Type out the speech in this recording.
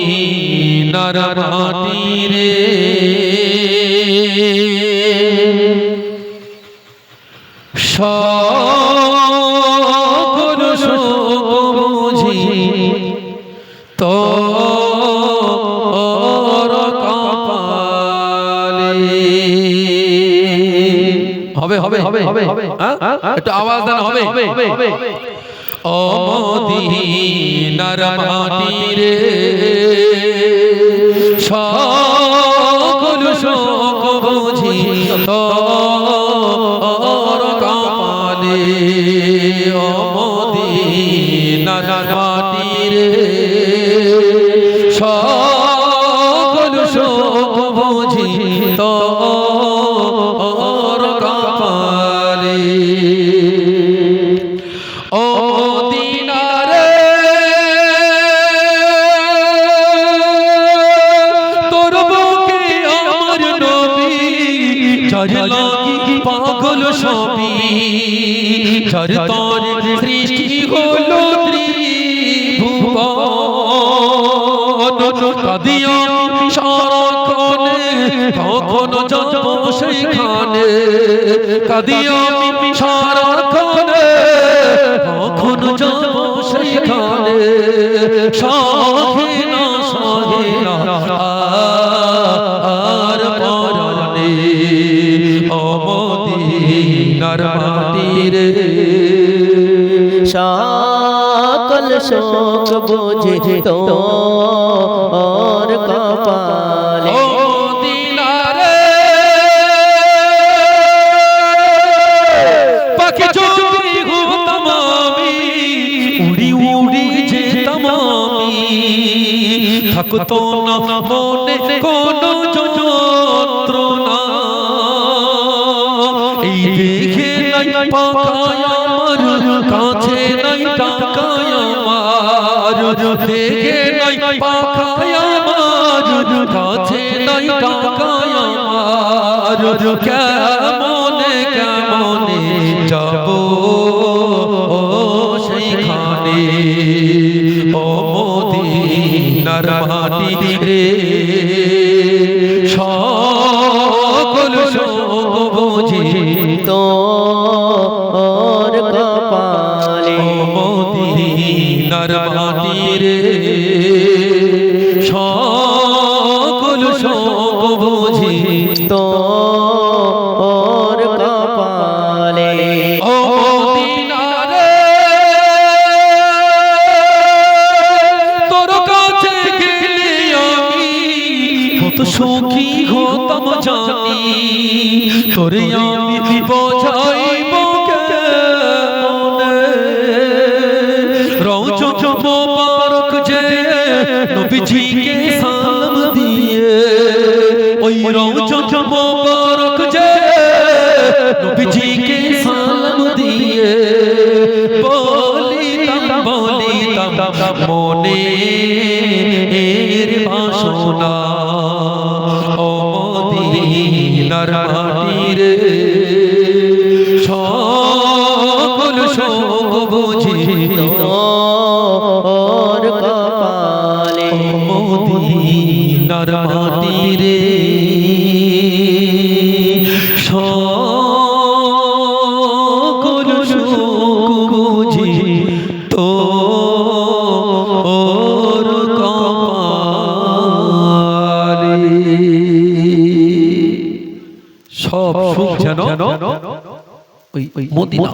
মদিনার মাটি রে সকল শোক বুঝি তোর কপালে। হবে হবে হবে হবে। হ্যাঁ? একটু আওয়াজ দেন হবে। হবে ও মদিনার মাটি রে ও মদিনার মাটি রে সকল শোক বুঝি তোর পাগল সবই চার তোর সৃষ্টি হলো ত্রিভুবন। সারাক্ষণে কখনো যাব সারাক্ষণে কখনো যাব সহে সকল শোক বুঝে তোর কপালে। পাখি চুরি হতাম আমি উড়ি উড়ি যেতাম আমি থাকতো না মনে কোনো যন্ত্রণা। এই দেখে নাই পাখায় কাছে নাই টাকায় আমার, দেখে নাই পাখায় আমার, কাছে নাই টাকায় আমার, কেমনে কেমনে যাব? সেইখানে, ও মদিনার মাটি রে সকল শোক বুঝি তোর মদিনার মাটি রে সকল শোক বুঝি কত সুখী হতাম জানি। তোরে আমি বোঝাইব নবীজিকে সালাম দিয়ে ওই রওজ মোবারক যে নবীজিকে সালাম দিয়ে বলিতাম বলিতাম মনে এর বাসনা ও মদিনার মাটি মদিনার মাটি রে সকল সুখ বুঝি তো সব সুখ যেন ওই ওই মদিনা